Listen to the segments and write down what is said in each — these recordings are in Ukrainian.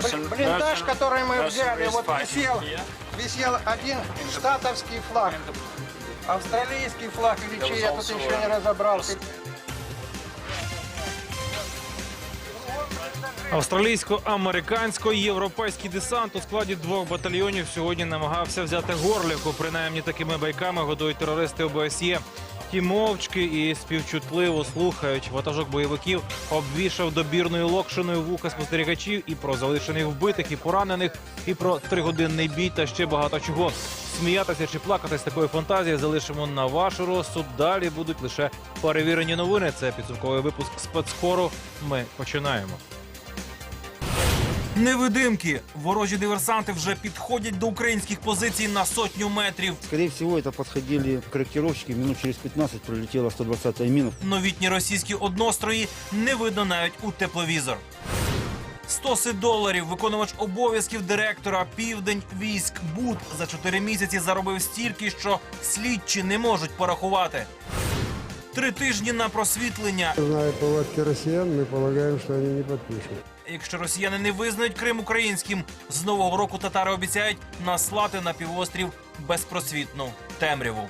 блиндаж, который мы взяли, вот висел, висел один штатовский флаг, австралийский флаг или чей, я тут еще не разобрался. Австралійсько-американсько-європейський десант у складі двох батальйонів сьогодні намагався взяти горлівку. Принаймні такими байками годують терористи ОБСЄ. Ті мовчки і співчутливо слухають. Ватажок бойовиків обвішав добірною локшиною вуха спостерігачів і про залишених вбитих і поранених, і про тригодинний бій та ще багато чого. Сміятися чи плакати з такої фантазії залишимо на вашу розсуд. Далі будуть лише перевірені новини. Це підсумковий випуск спецкору. Ми починаємо. Невидимки. Ворожі диверсанти вже підходять до українських позицій на сотню метрів. Скорее всего, это подходили корректировщики. Минут через 15 пролетела 120-я мина. Новітні російські однострої не видно навіть у тепловізор. Стоси доларів. Виконувач обов'язків директора Південь військ Буд за чотири місяці заробив стільки, що слідчі не можуть порахувати. Три тижні на просвітлення. Зная повадки россиян, мы полагаем, что они не подпишут. Якщо росіяни не визнають Крим українським, з нового року татари обіцяють наслати на півострів безпросвітну темряву.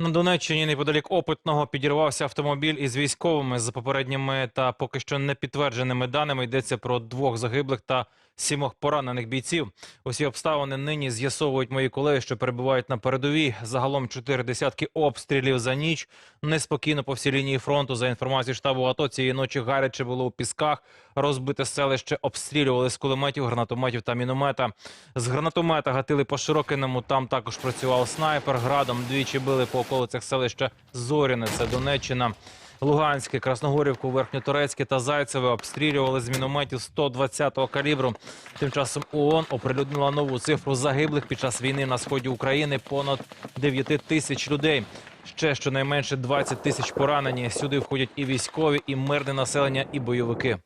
На Донеччині неподалік опитного підірвався автомобіль із військовими. За попередніми та поки що не підтвердженими даними йдеться про двох загиблих та сімох поранених бійців. Усі обставини нині з'ясовують мої колеги, що перебувають на передовій. Загалом чотири десятки обстрілів за ніч. Неспокійно по всій лінії фронту. За інформацією штабу АТО, цієї ночі гаряче було у пісках. Розбите селище обстрілювали з кулеметів, гранатометів та міномета. З гранатомета гатили по Широкиному. Там також працював снайпер. Градом двічі били по околицях селища Зоряне. Це Донеччина. Луганське, Красногорівку, Верхньоторецьке та Зайцеве обстрілювали з мінометів 120-го калібру. Тим часом ООН оприлюднила нову цифру загиблих під час війни на сході України понад 9 тисяч людей. Ще щонайменше 20 тисяч поранені. Сюди входять і військові, і мирне населення, і бойовики.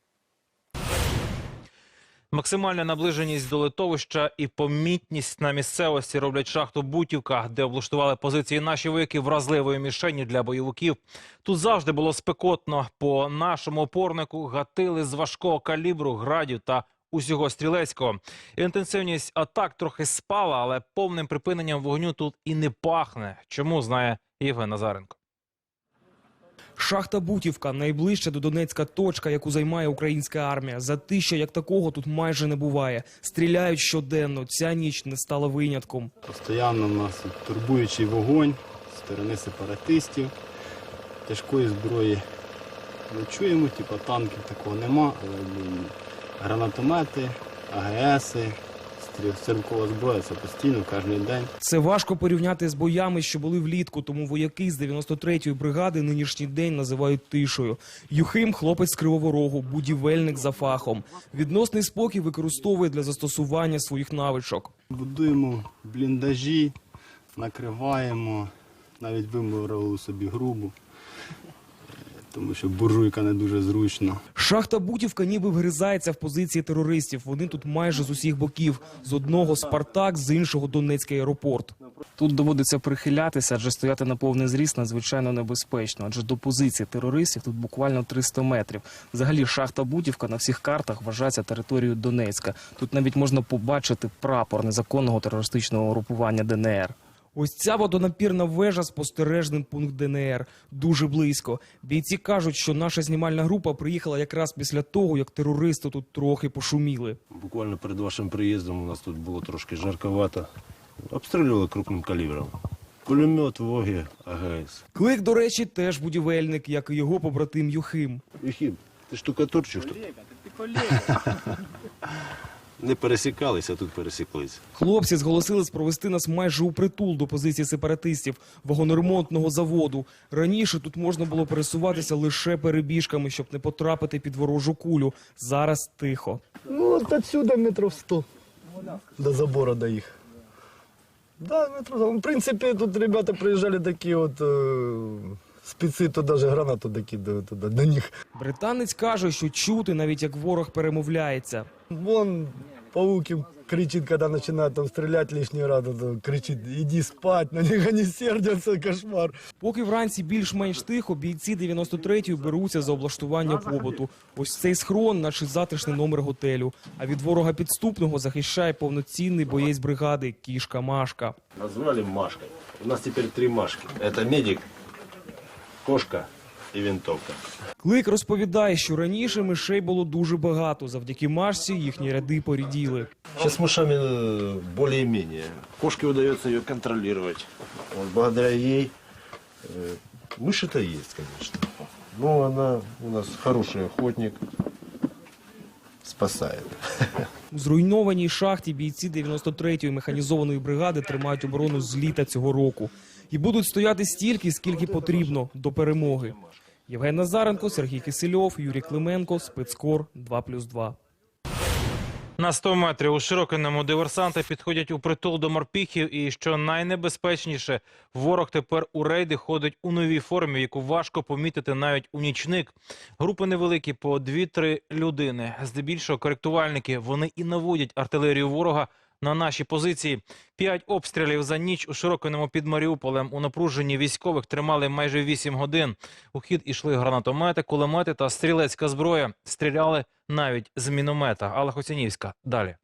Максимальна наближеність до литовища і помітність на місцевості роблять шахту Бутівка, де облаштували позиції наші вояки вразливої мішені для бойовиків. Тут завжди було спекотно. По нашому опорнику гатили з важкого калібру, градів та усього стрілецького. Інтенсивність атак трохи спала, але повним припиненням вогню тут і не пахне. Чому знає Євген Назаренко? Шахта Бутівка найближча до Донецька точка, яку займає українська армія. Затища як такого тут майже не буває. Стріляють щоденно. Ця ніч не стала винятком. Постоянно в нас турбуючий вогонь з сторони сепаратистів. Тяжкої зброї не чуємо, типу танків такого нема, але гранатомети, АГСи, стріл- стрілкова зброя це постійно, кожен день. Це важко порівняти з боями, що були влітку. Тому вояки з 93-ї бригади нинішній день називають тишою. Юхим хлопець з Кривого Рогу, будівельник за фахом. Відносний спокій використовує для застосування своїх навичок. Будуємо бліндажі, накриваємо, навіть вимурили собі грубу, тому що буржуйка не дуже зручно. Шахта Бутівка ніби вгризається в позиції терористів. Вони тут майже з усіх боків. З одного Спартак, з іншого Донецький аеропорт. Тут доводиться прихилятися, адже стояти на повний зріст надзвичайно небезпечно. Адже до позиції терористів тут буквально 300 метрів. Взагалі, шахта Бутівка на всіх картах вважається територією Донецька. Тут навіть можна побачити прапор незаконного терористичного групування ДНР. Ось ця водонапірна вежа спостережний пункт ДНР. Дуже близько. Бійці кажуть, що наша знімальна група приїхала якраз після того, як терористи тут трохи пошуміли. Буквально перед вашим приїздом у нас тут було трошки жарковато. Обстрілювали крупним калібром. Пулемет, воги, АГС. Клик, до речі, теж будівельник, як і його побратим Юхим. Юхім, ти штукатур чи хто? Не пересікалися, а тут пересіклися. Хлопці зголосились провести нас майже у притул до позиції сепаратистів вагоноремонтного заводу. Раніше тут можна було пересуватися лише перебіжками, щоб не потрапити під ворожу кулю. Зараз тихо. Ну, вот отсюда метров 100. До забора до их. Да, метров В принципе, тут ребята приезжали такие вот э, спецы, то даже гранату докидывают туда, до них. Британець каже, що чути навіть як ворог перемовляється. Вон Паук им кричит, когда начинают там стрелять лишний раз, то кричит, иди спать, на них они сердятся, кошмар. Поки вранці більш-менш тихо, бійці 93-ї беруться за облаштування побуту. Ось цей схрон, наче затишний номер готелю. А від ворога підступного захищає повноцінний боєць бригади кішка Машка. Назвали Машкой. У нас теперь три Машки. Это медик, кошка и винтовка. Клик розповідає, що раніше мишей було дуже багато. Завдяки Машці їхні ряди поріділи. Сейчас с мышами э, более-менее. Кошке удается ее контролировать. Вот благодаря ей э, мыши-то есть, конечно. Но она у нас хороший охотник. Спасает. У зруйнованій шахті бійці 93-ї механізованої бригади тримають оборону з літа цього року. І будуть стояти стільки, скільки потрібно до перемоги. Євген Назаренко, Сергій Кисельов, Юрій Клименко, Спецкор 2+,2. На 100 метрів у Широкиному диверсанти підходять у притул до морпіхів. І що найнебезпечніше, ворог тепер у рейди ходить у новій формі, яку важко помітити навіть у нічник. Групи невеликі по 2-3 людини. Здебільшого коректувальники. Вони і наводять артилерію ворога на наші позиції. П'ять обстрілів за ніч у Широкиному під Маріуполем. У напруженні військових тримали майже 8 годин. У хід ішли гранатомети, кулемети та стрілецька зброя. Стріляли навіть з міномета. Алла Хоцянівська. Далі.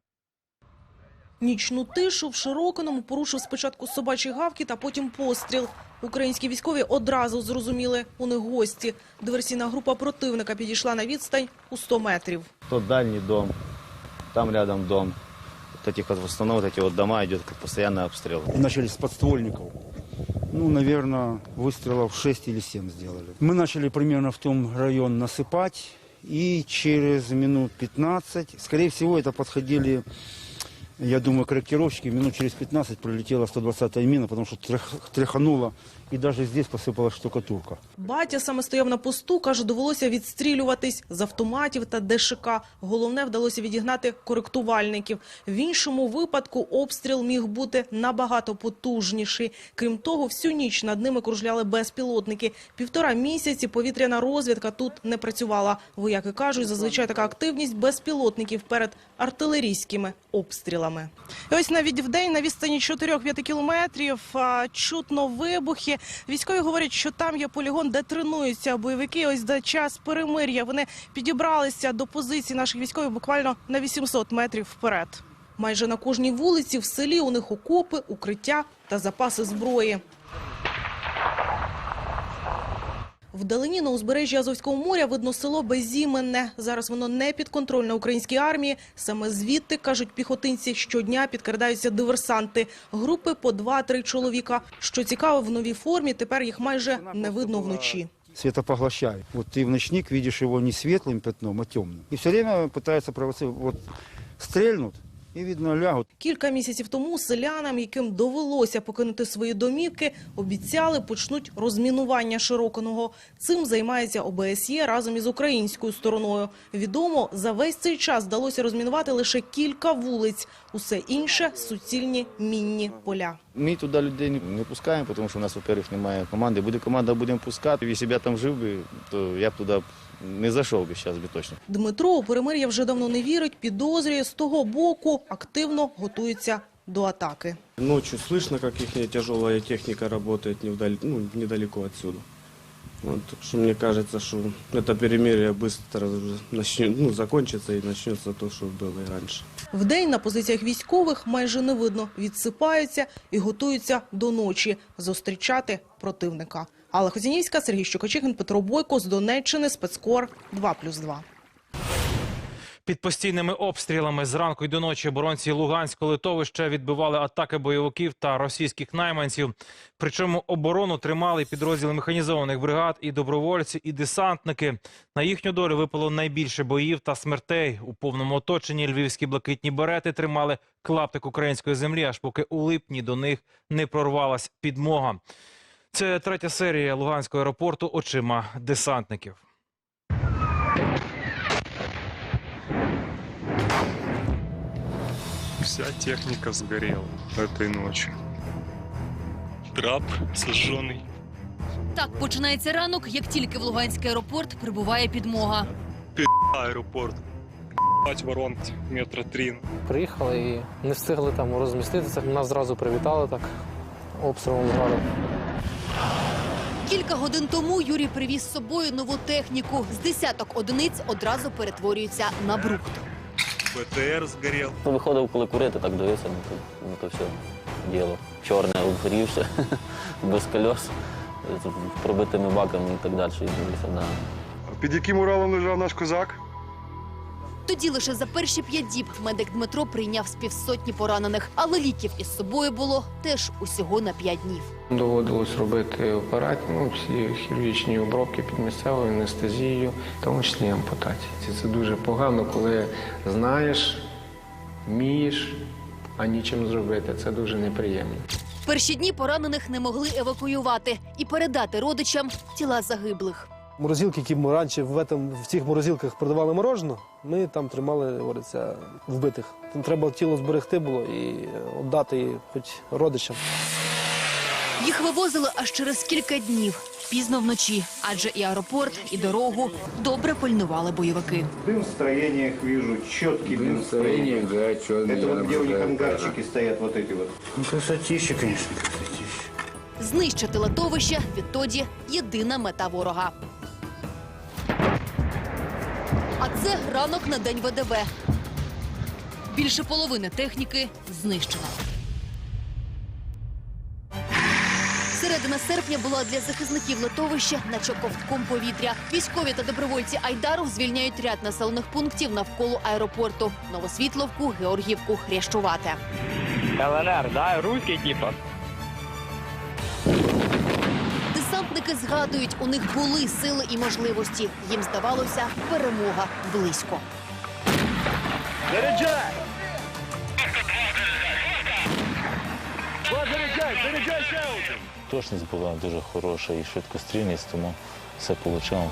Нічну тишу в Широкиному порушив спочатку собачий гавкіт, а потім постріл. Українські військові одразу зрозуміли – у них гості. Диверсійна група противника підійшла на відстань у 100 метрів. Тот дальний дом, там рядом дом Вот этих вот, в основном вот эти вот дома идет как постоянный обстрел. И начали с подствольников. Ну, наверное, выстрелов 6 или 7 сделали. Мы начали примерно в том район насыпать. И через минут 15, скорее всего, это подходили, я думаю, корректировщики. Минут через 15 пролетела 120-я мина, потому что трях- тряхануло. И даже здесь посыпалась штукатурка. Батя саме стояв на посту, каже, довелося відстрілюватись з автоматів та ДШК. Головне, вдалося відігнати коректувальників. В іншому випадку обстріл міг бути набагато потужніший. Крім того, всю ніч над ними кружляли безпілотники. Півтора місяці повітряна розвідка тут не працювала. Вояки кажуть, зазвичай така активність безпілотників перед артилерійськими обстрілами. І ось навіть вдень на відстані 4-5 кілометрів чутно вибухи. Військові говорять, що там є полігон, де тренуються бойовики. Ось за час перемир'я вони підібралися до позицій наших військових буквально на 800 метрів вперед. Майже на кожній вулиці в селі у них окопи, укриття та запаси зброї. Вдалині на узбережжі Азовського моря видно село Безіменне. Зараз воно не підконтрольне українській армії. Саме звідти, кажуть піхотинці, щодня підкрадаються диверсанти. Групи по 2-3 чоловіка. Що цікаво, в новій формі тепер їх майже не видно вночі. Светопоглощает. Вот ты в ночник видишь его не светлым пятном, а темным. И все время пытаются провоцировать. Вот стрельнут, и видно лягут. Кілька місяців тому селянам, яким довелося покинути свої домівки, обіцяли почнуть розмінування Широкиного. Цим займається ОБСЄ разом із українською стороною. Відомо, за весь цей час вдалося розмінувати лише кілька вулиць. Усе інше – суцільні мінні поля. Ми туди людей не- пускаємо, тому що у нас, во-первых, немає команди. Буде команда, будемо пускати. Якщо б я там жив би, то я б туди не зайшов би зараз би точно. Дмитро у перемир'я вже давно не вірить, підозрює, з того боку активно готується до атаки. Ночью слышно, как их тяжелая техника работает невдали- ну, недалеко отсюда. Вот, так что мне кажется, что это перемирие быстро уже начнет, ну, закончится и начнется то, что было и раньше. Вдень на позиціях військових майже не видно. Відсипаються і готуються до ночі зустрічати противника. Алла Хозінівська, Сергій Щукочихин, Петро Бойко з Донеччини, спецкор 2+,2. Під постійними обстрілами зранку й до ночі оборонці Луганського литовища відбивали атаки бойовиків та російських найманців. Причому оборону тримали підрозділи механізованих бригад і добровольці, і десантники. На їхню долю випало найбільше боїв та смертей. У повному оточенні львівські блакитні берети тримали клаптик української землі, аж поки у липні до них не прорвалась підмога. Це третя серія Луганського аеропорту очима десантників. Вся техника сгорела этой ночью. Трап сожженный. Так починається ранок, як тільки в Луганський аеропорт прибуває підмога. Аэропорт. Бать воронки метра три. Приїхали і не встигли там розміститися. Нас зразу привітали так обстрілом згадав. Кілька годин тому Юрій привіз з собою нову техніку. З десяток одиниць одразу перетворюється на брухт. БТР сгорел. Ну, виходив, коли курити, так дивився, ну то, ну, то все діло. Чорне, обгорівше, без кольос, з пробитими баками і так далі. І дивився, да. Під яким Уралом лежав наш козак? Тоді лише за перші п'ять діб медик Дмитро прийняв з півсотні поранених, але ліків із собою було теж усього на п'ять днів. Доводилось робити операції, ну, всі хірургічні обробки під місцевою анестезією, в тому числі ампутації. Це дуже погано, коли знаєш, вмієш, а нічим зробити. Це дуже неприємно. Перші дні поранених не могли евакуювати і передати родичам тіла загиблих Морозилки, які ми раніше в, этом, в цих морозилках продавали мороженое, ми там тримали, говориться, вбитих. Там треба тіло зберегти було і віддати хоч родичам. Їх вивозили аж через кілька днів, пізно вночі, адже і аеропорт, і дорогу добре пильнували бойовики. Дым в строениях вижу, четкий дым в строениях. да, що Это вот где у них ангарчики стоят, вот эти вот. Ну, красотища, конечно, красотища. Знищити литовище відтоді єдина мета ворога. А це ранок на день ВДВ. Більше половини техніки знищено. Середина серпня була для захисників литовища, наче ковтком повітря. Військові та добровольці Айдару звільняють ряд населених пунктів навколо аеропорту: Новосвітловку, Георгівку, Хрящувате. ЛНР, да, русський типа. Десантники згадують, у них були сили і можливості. Їм здавалося, перемога близько. Точність була дуже хороша і швидкострільність, тому все вийшло.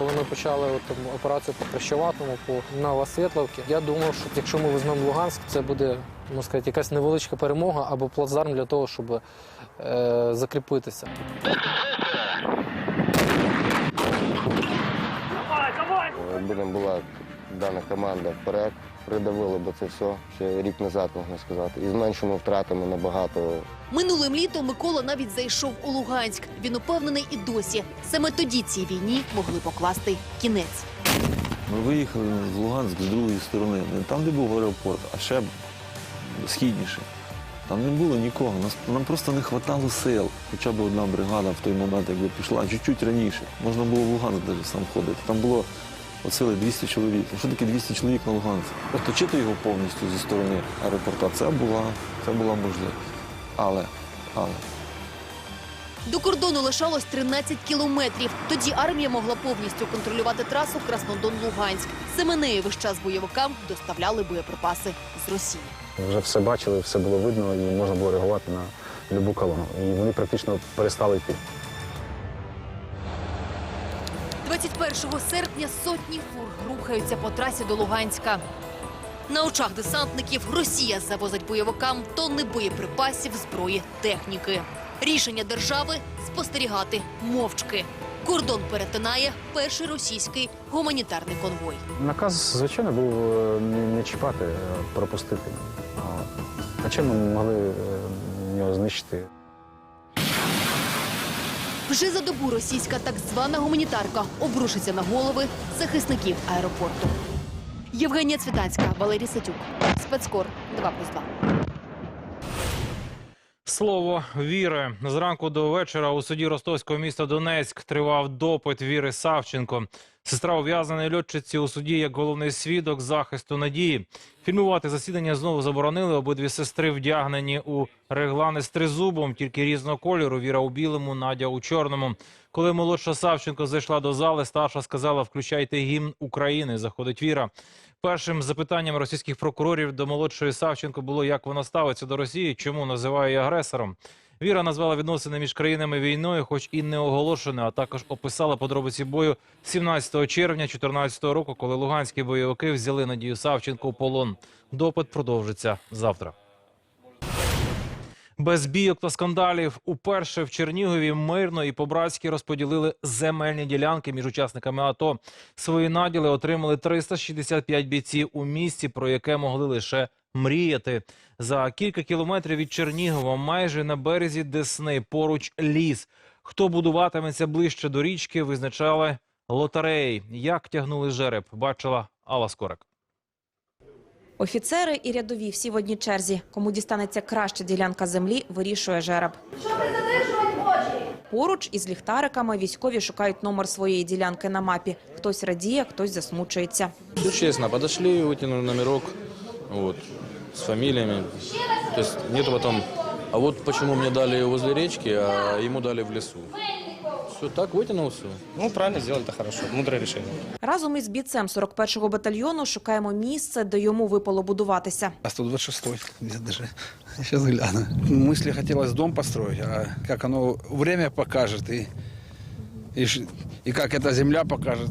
Коли ми почали от, там, операцію по Хрещуватому, по Новосвітловці, я думав, що якщо ми візьмемо Луганськ, це буде можна сказати, якась невеличка перемога або плацдарм для того, щоб е, закріпитися. Якби не була дана команда вперед, придавили би це все ще рік назад, можна сказати. І з меншими втратами набагато Минулим літом Микола навіть зайшов у Луганськ. Він упевнений і досі. Саме тоді цій війні могли покласти кінець. Ми виїхали в Луганськ з другої сторони, не там, де був аеропорт, а ще східніше. Там не було нікого. Нас, нам просто не вистачало сил. Хоча б одна бригада в той момент, якби пішла, чуть-чуть раніше. Можна було в Луганськ навіть сам ходити. Там було от 200 чоловік. Ну, Що таке 200 чоловік на Луганськ? Оточити його повністю зі сторони аеропорта, це була, це була можливість. Але, але. До кордону лишалось 13 кілометрів. Тоді армія могла повністю контролювати трасу Краснодон-Луганськ. Саме нею весь час бойовикам доставляли боєприпаси з Росії. Вже все бачили, все було видно, і можна було реагувати на будь-яку колону. І вони практично перестали йти. 21 серпня сотні фур рухаються по трасі до Луганська. На очах десантників Росія завозить бойовикам тонни боєприпасів, зброї, техніки. Рішення держави спостерігати мовчки. Кордон перетинає перший російський гуманітарний конвой. Наказ, звичайно, був е, не, чіпати, пропустити. А, чим ми могли е, його знищити? Вже за добу російська так звана гуманітарка обрушиться на голови захисників аеропорту. Євгенія Цвітанська, Валерій Сатюк, спецкор 2+,2. Слово віри зранку до вечора у суді ростовського міста Донецьк тривав допит Віри Савченко. Сестра ув'язаної льотчиці у суді як головний свідок захисту надії. Фільмувати засідання знову заборонили. Обидві сестри вдягнені у реглани з тризубом, тільки різного кольору. Віра у білому, Надя у чорному. Коли молодша Савченко зайшла до зали, старша сказала: "Включайте гімн України". Заходить Віра. Першим запитанням російських прокурорів до молодшої Савченко було, як вона ставиться до Росії, чому називає агресором. Віра назвала відносини між країнами війною, хоч і не оголошеною, а також описала подробиці бою 17 червня 2014 року, коли луганські бойовики взяли Надію Савченко у полон. Допит продовжиться завтра. Без бійок та скандалів уперше в Чернігові мирно і по-братськи розподілили земельні ділянки між учасниками АТО. Свої наділи отримали 365 бійців у місті, про яке могли лише мріяти. За кілька кілометрів від Чернігова, майже на березі Десни, поруч ліс. Хто будуватиметься ближче до річки, визначали лотереї. Як тягнули жереб, бачила Алла Скорик. Офіцери і рядові всі в одній черзі. Кому дістанеться краща ділянка землі, вирішує жереб. Поруч із ліхтариками військові шукають номер своєї ділянки на мапі. Хтось радіє, хтось засмучується. Все честно, подошли, вытянули номерок, с фамилиями. То есть нету потом, а вот почему мне дали возле речки, а ему дали в лесу. Все так, вытянул все. Ну, правильно сделали, это хорошо. Мудрое решение. Разом із бійцем 41-го батальйону шукаємо місце, де йому випало будуватися. А 126-й, где даже. Сейчас гляну. Мысли хотелось дом построить, а как оно время покажет и, и, ш- и как эта земля покажет,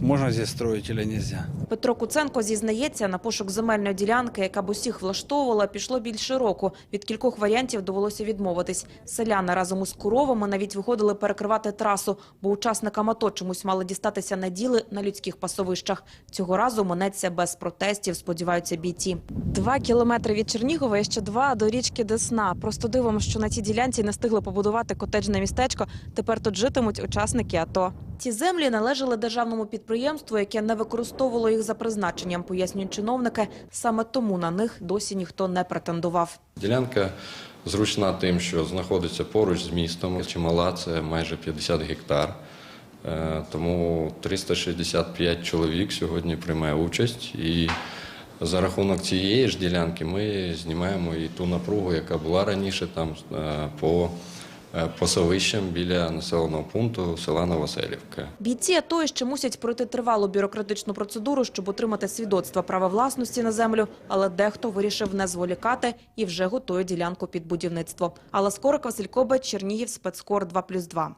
можно здесь строить или нельзя. Петро Куценко зізнається, на пошук земельної ділянки, яка б усіх влаштовувала, пішло більше року. Від кількох варіантів довелося відмовитись. Селяни разом із коровами навіть виходили перекривати трасу, бо учасникам АТО чомусь мали дістатися наділи на людських пасовищах. Цього разу минеться без протестів, сподіваються бійці. Два кілометри від Чернігова і ще два до річки Десна. Просто дивимо, що на цій ділянці не встигли побудувати котеджне містечко. Тепер тут житимуть учасники АТО. Ці землі належали державному підприємству, яке не використовувало їх за призначенням, пояснюють чиновники. Саме тому на них досі ніхто не претендував. Ділянка зручна тим, що знаходиться поруч з містом. Чимала це майже 50 гектар. Е, Тому 365 чоловік сьогодні приймає участь. І за рахунок цієї ж ділянки ми знімаємо і ту напругу, яка була раніше там е, по е, пасовищам біля населеного пункту села Новоселівка. Бійці АТО ще мусять пройти тривалу бюрократичну процедуру, щоб отримати свідоцтво права власності на землю, але дехто вирішив не зволікати і вже готує ділянку під будівництво. Алла Скорик, Василь Кобець, Чернігів, спецкор 2+,2.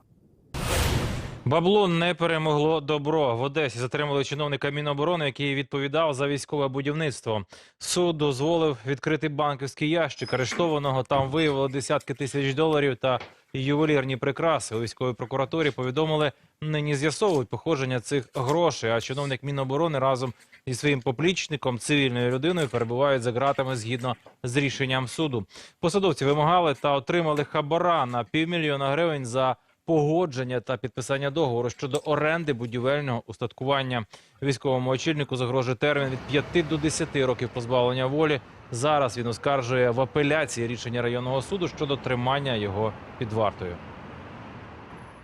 Бабло не перемогло добро. В Одесі затримали чиновника Міноборони, який відповідав за військове будівництво. Суд дозволив відкрити банківський ящик. Арештованого там виявили десятки тисяч доларів та ювелірні прикраси. У військовій прокуратурі повідомили, нині з'ясовують походження цих грошей. А чиновник Міноборони разом зі своїм поплічником, цивільною людиною, перебувають за ґратами згідно з рішенням суду. Посадовці вимагали та отримали хабара на півмільйона гривень за погодження та підписання договору щодо оренди будівельного устаткування. Військовому очільнику загрожує термін від 5 до 10 років позбавлення волі. Зараз він оскаржує в апеляції рішення районного суду щодо тримання його під вартою.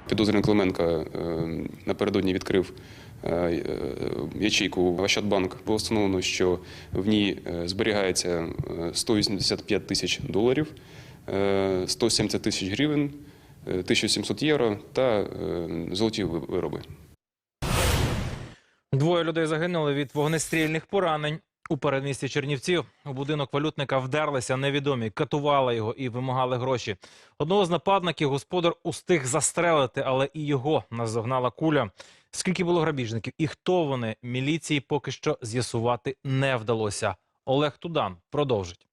Підозрюваний Клименко е, напередодні відкрив е, е, ячейку в Ощадбанк. Було встановлено, що в ній зберігається е, 185 тисяч доларів, е, 170 тисяч гривень, 1700 євро та е, золоті вироби. Двоє людей загинули від вогнестрільних поранень. У передмісті Чернівців у будинок валютника вдерлися невідомі, катували його і вимагали гроші. Одного з нападників господар устиг застрелити, але і його наздогнала куля. Скільки було грабіжників і хто вони міліції поки що з'ясувати не вдалося. Олег Тудан продовжить.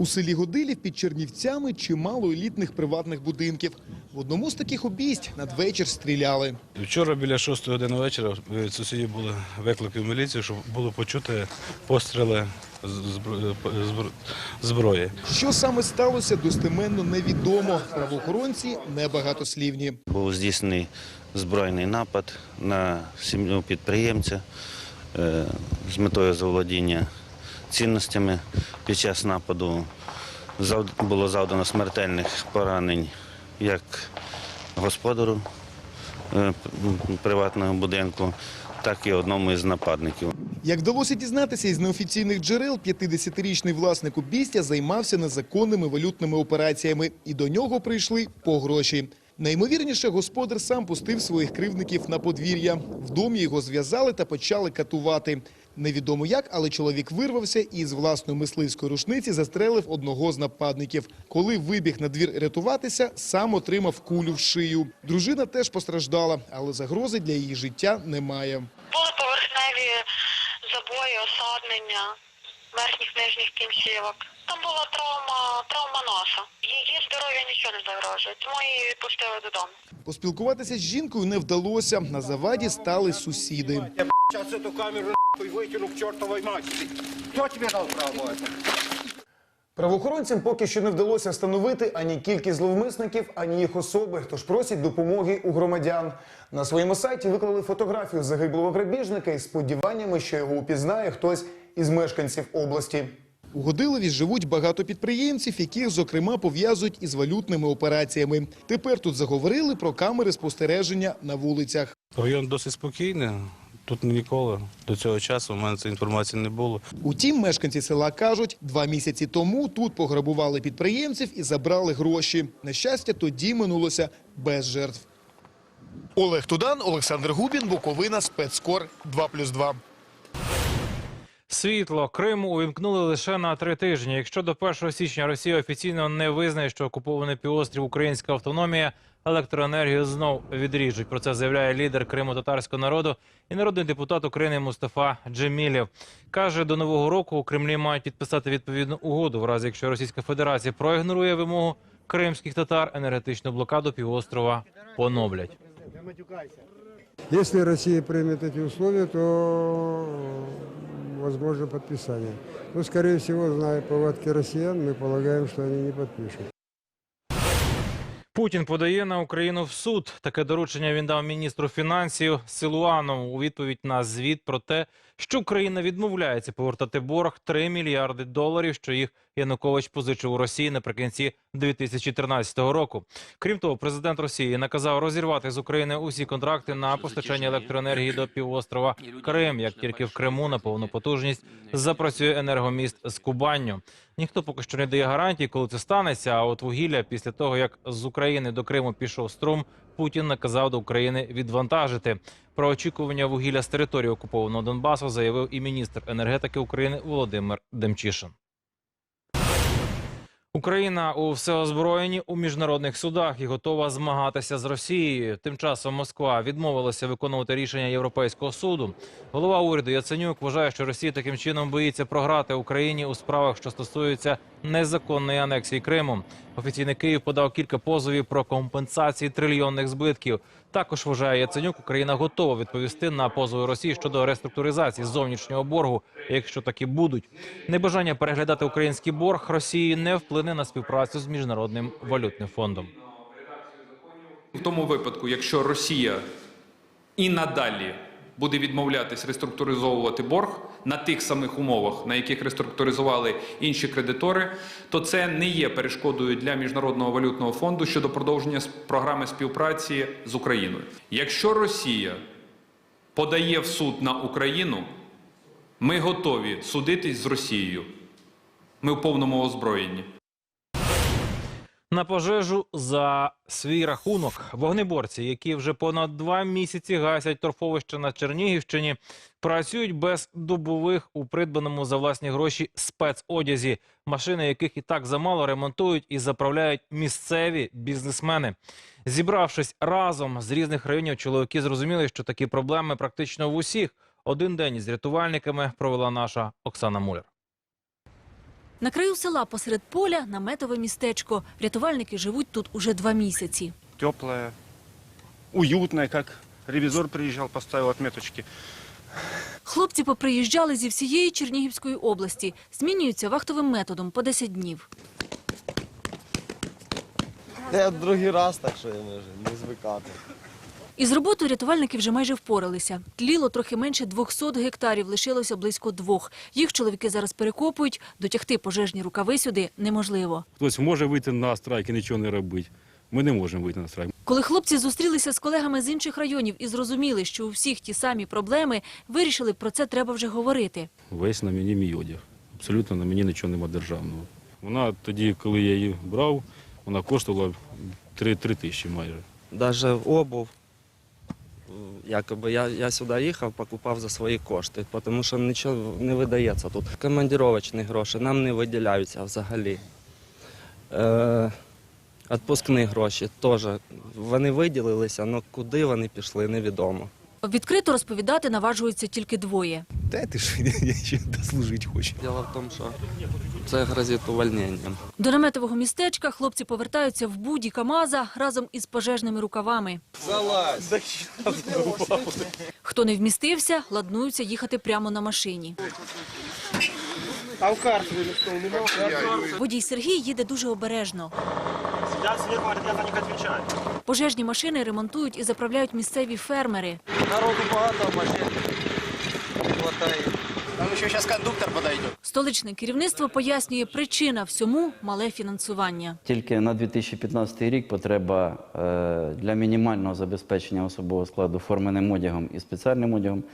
У селі Годилів під Чернівцями чимало елітних приватних будинків. В одному з таких обійсть надвечір стріляли. Вчора біля 6 години вечора від сусідів були виклики в міліцію, щоб було почути постріли зброї. Що саме сталося, достеменно невідомо. Правоохоронці небагатослівні. Був здійснений збройний напад на сім'ю підприємця е, з метою заволодіння цінностями. Під час нападу було завдано смертельних поранень як господару е, приватного будинку, так і одному із нападників. Як вдалося дізнатися із неофіційних джерел, 50-річний власник обійстя займався незаконними валютними операціями, і до нього прийшли по гроші. Найімовірніше, господар сам пустив своїх кривдників на подвір'я. В домі його зв'язали та почали катувати. Невідомо як, але чоловік вирвався і з власної мисливської рушниці застрелив одного з нападників. Коли вибіг на двір рятуватися, сам отримав кулю в шию. Дружина теж постраждала, але загрози для її життя немає. Були поверхневі забої, осаднення верхніх нижніх кінцівок. Там була травма, травма носа. Її здоров'ю нічого не загрожує, тому її відпустили додому. Поспілкуватися з жінкою не вдалося. На заваді стали сусіди. Сейчас эту камеру нахуй выкину к чертовой матери. Кто тебе дал право это? Правоохоронцям поки що не вдалося встановити ані кількість зловмисників, ані їх особи, тож просять допомоги у громадян. На своєму сайті виклали фотографію загиблого грабіжника із сподіваннями, що його упізнає хтось із мешканців області. У Годилові живуть багато підприємців, яких, зокрема, пов'язують із валютними операціями. Тепер тут заговорили про камери спостереження на вулицях. Район досить спокійний. Тут ніколи до цього часу у мене цієї інформації не було. Утім, мешканці села кажуть, два місяці тому тут пограбували підприємців і забрали гроші. На щастя, тоді минулося без жертв. Олег Тудан, Олександр Губін, Буковина, Спецкор 2+,2. Світло Криму увімкнули лише на три тижні. Якщо до 1 січня Росія офіційно не визнає, що окупований півострів Українська автономія, електроенергію знов відріжуть. Про це заявляє лідер Криму-татарського народу і народний депутат України Мустафа Джемілєв. Каже, до нового року у Кремлі мають підписати відповідну угоду. В разі якщо Російська Федерація проігнорує вимогу кримських татар, енергетичну блокаду півострова поновлять. Если Россия примет эти условия, то возможно подписание. Но, скорее всего, зная повадки россиян, мы полагаем, что они не подпишут. Путін подає на Україну в суд. Таке доручення він дав міністру фінансів Силуанову у відповідь на звіт про те, що Україна відмовляється повертати борг 3 мільярди доларів, що їх Янукович позичив у Росії наприкінці 2013 року. Крім того, президент Росії наказав розірвати з України усі контракти на постачання електроенергії до півострова Крим, як тільки в Криму на повну потужність запрацює енергоміст з Кубанню. Ніхто поки що не дає гарантій, коли це станеться. А от вугілля після того, як з України до Криму пішов струм, Путін наказав до України відвантажити. Про очікування вугілля з території окупованого Донбасу заявив і міністр енергетики України Володимир Демчишин. Україна у всеозброєнні у міжнародних судах і готова змагатися з Росією. Тим часом Москва відмовилася виконувати рішення Європейського суду. Голова уряду Яценюк вважає, що Росія таким чином боїться програти Україні у справах, що стосуються незаконної анексії Криму. Офіційний Київ подав кілька позовів про компенсації трильйонних збитків. Також вважає Яценюк, Україна готова відповісти на позови Росії щодо реструктуризації зовнішнього боргу, якщо такі будуть. Небажання переглядати український борг Росії не вплине на співпрацю з міжнародним валютним фондом. В тому випадку, якщо Росія і надалі буде відмовлятись реструктуризовувати борг на тих самих умовах, на яких реструктуризували інші кредитори, то це не є перешкодою для міжнародного валютного фонду щодо продовження програми співпраці з Україною. Якщо Росія подає в суд на Україну, ми готові судитись з Росією. Ми в повному озброєнні. На пожежу за свій рахунок вогнеборці, які вже понад два місяці гасять торфовище на Чернігівщині, працюють без добових у придбаному за власні гроші спецодязі, машини яких і так замало ремонтують і заправляють місцеві бізнесмени. Зібравшись разом з різних районів, чоловіки зрозуміли, що такі проблеми практично в усіх. Один день із рятувальниками провела наша Оксана Муляр. На краю села посеред поля наметове містечко. Рятувальники живуть тут уже два місяці. теплая, уютная, как ревизор приезжал, поставил отметочки. Хлопці поприїжджали зі всієї Чернігівської області. Змінюються вахтовим методом по 10 днів. Я другий раз, так що я не звикати. Із роботою рятувальники вже майже впоралися. Тліло трохи менше 200 гектарів, лишилося близько двох. Їх чоловіки зараз перекопують. Дотягти пожежні рукави сюди неможливо. Хтось може вийти на страйк і нічого не робити. Ми не можемо вийти на страйк. Коли хлопці зустрілися з колегами з інших районів і зрозуміли, що у всіх ті самі проблеми, вирішили, про це треба вже говорити. Весь на мені мій одяг. Абсолютно на мені нічого нема державного. Вона тоді, коли я її брав, вона коштувала 3, 3 тисячі майже. Даже обув. Якоби я, я сюди їхав, покупав за свої кошти, тому що нічого не видається тут. Командіровочні гроші нам не виділяються взагалі. Е, Отпускні гроші теж. Вони виділилися, але куди вони пішли, невідомо. Відкрито розповідати наважуються тільки двоє. Та ти що, я ще дослужити хочу. Дело в тому, що це грозить увольненням. До наметового містечка хлопці повертаються в буді КАМАЗа разом із пожежними рукавами. Залазь! Хто не вмістився, ладнуються їхати прямо на машині. А в карту? Водій Сергій їде дуже обережно. Зверху, говорять, я за них відповідаю. Пожежні машини ремонтують і заправляють місцеві фермери. Народу багато, машин. Там ще зараз кондуктор подойде. Столичне керівництво пояснює, причина всьому – мале фінансування. Тільки на 2015 рік потреба е, для мінімального забезпечення особового складу форменим одягом і спеціальним одягом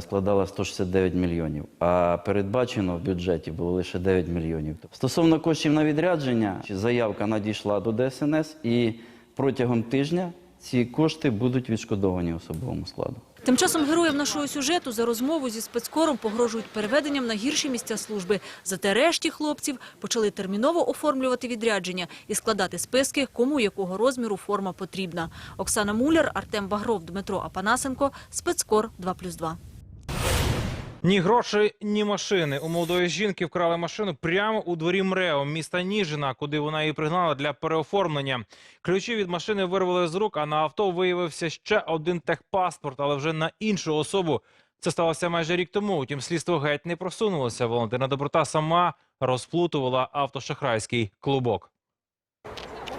складала 169 мільйонів, а передбачено в бюджеті було лише 9 мільйонів. Стосовно коштів на відрядження, заявка надійшла до ДСНС і протягом тижня ці кошти будуть відшкодовані особовому складу. Тим часом героям нашого сюжету за розмову зі спецкором погрожують переведенням на гірші місця служби. Зате решті хлопців почали терміново оформлювати відрядження і складати списки, кому якого розміру форма потрібна. Оксана Муляр, Артем Багров, Дмитро Апанасенко. Спецкор 2+,2. Ні грошей, ні машини. У молодої жінки вкрали машину прямо у дворі МРЕО міста Ніжина, куди вона її пригнала для переоформлення. Ключі від машини вирвали з рук, а на авто виявився ще один техпаспорт, але вже на іншу особу. Це сталося майже рік тому. Утім, слідство геть не просунулося. Валентина Доброта сама розплутувала автошахрайський клубок.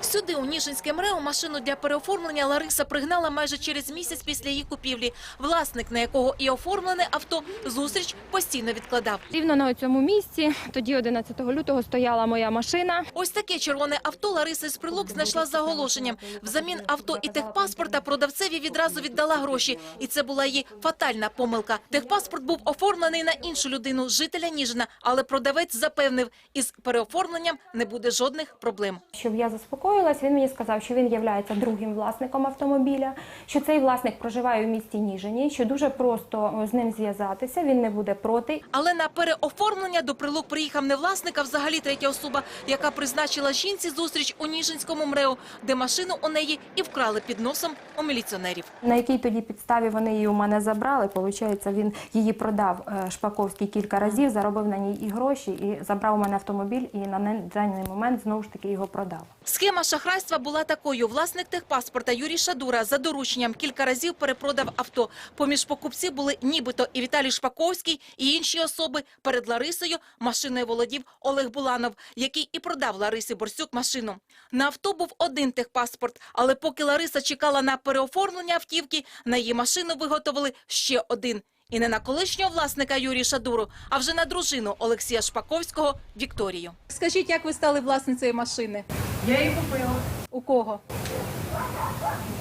Сюди, у Ніжинське МРЕО, машину для переоформлення Лариса пригнала майже через місяць після її купівлі. Власник, на якого і оформлене авто, зустріч постійно відкладав. Рівно на цьому місці, тоді 11 лютого стояла моя машина. Ось таке червоне авто Лариса з прилук знайшла за оголошенням. Взамін авто і техпаспорта продавцеві відразу віддала гроші. І це була її фатальна помилка. Техпаспорт був оформлений на іншу людину, жителя Ніжина, але продавець запевнив, із переоформленням не буде жодних проблем. Щоб я заспокоїлась, він мені сказав, що він є другим власником автомобіля, що цей власник проживає у місті Ніжині, що дуже просто з ним зв'язатися, він не буде проти. Але на переоформлення до прилук приїхав не власник, а взагалі третя особа, яка призначила жінці зустріч у Ніжинському МРЕО, де машину у неї і вкрали під носом у міліціонерів. На якій тоді підставі вони її у мене забрали. Получається, він її продав е, Шпаковський кілька разів, заробив на ній і гроші, і забрав у мене автомобіль, і на даний момент знову ж таки його продав. Схема шахрайства була такою. Власник техпаспорта Юрій Шадура за дорученням кілька разів перепродав авто. Поміж покупців були нібито і Віталій Шпаковський, і інші особи. Перед Ларисою машиною володів Олег Буланов, який і продав Ларисі Борсюк машину. На авто був один техпаспорт, але поки Лариса чекала на переоформлення автівки, на її машину виготовили ще один. І не на колишнього власника Юрія Шадуру, а вже на дружину Олексія Шпаковського Вікторію. Скажіть, як ви стали власницею машини? Я її купила. У кого?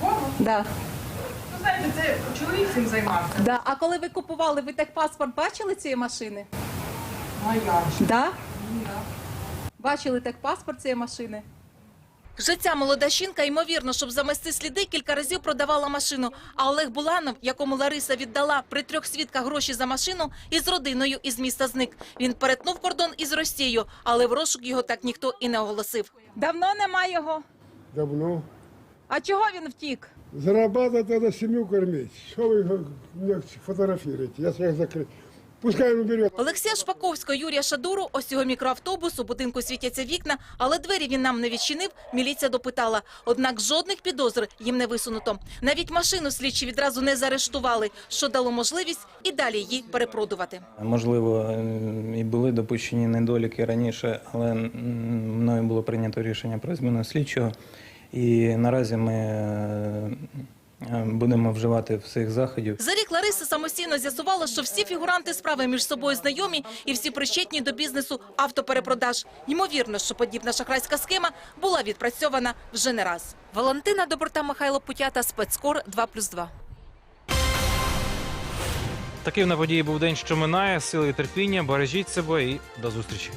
У Кого? Да. Ну, знаєте, це чоловік цим займався. Да. А коли ви купували, ви техпаспорт бачили цієї машини? Ну, а я ж. Да? Ну, да. Бачили техпаспорт цієї машини? Вже ця молода жінка, ймовірно, щоб замести сліди, кілька разів продавала машину. А Олег Буланов, якому Лариса віддала при трьох свідках гроші за машину, із родиною із міста зник. Він перетнув кордон із Росією, але в розшук його так ніхто і не оголосив. Давно нема його. Давно. А чого він втік? Зарабатывать надо семью кормить. Что вы его меня фотографируете? Я всех закрыл. Пускай он уберет. Олексія Шпаковського, Юрія Шадуру, ось його мікроавтобус, у будинку світяться вікна, але двері він нам не відчинив, міліція допитала. Однак жодних підозр їм не висунуто. Навіть машину слідчі відразу не заарештували, що дало можливість і далі її перепродувати. Можливо, е, і були допущені недоліки раніше, але мною було прийнято рішення про зміну слідчого. І наразі ми е, е, будемо вживати всіх заходів. За рік Лариса самостійно з'ясувала, що всі фігуранти справи між собою знайомі і всі причетні до бізнесу автоперепродаж. Ймовірно, що подібна шахрайська схема була відпрацьована вже не раз. Валентина Доброта, Михайло Путята, спецкор 2+,2. Таким на події був день, що минає. Сили і терпіння. Бережіть себе і до зустрічі.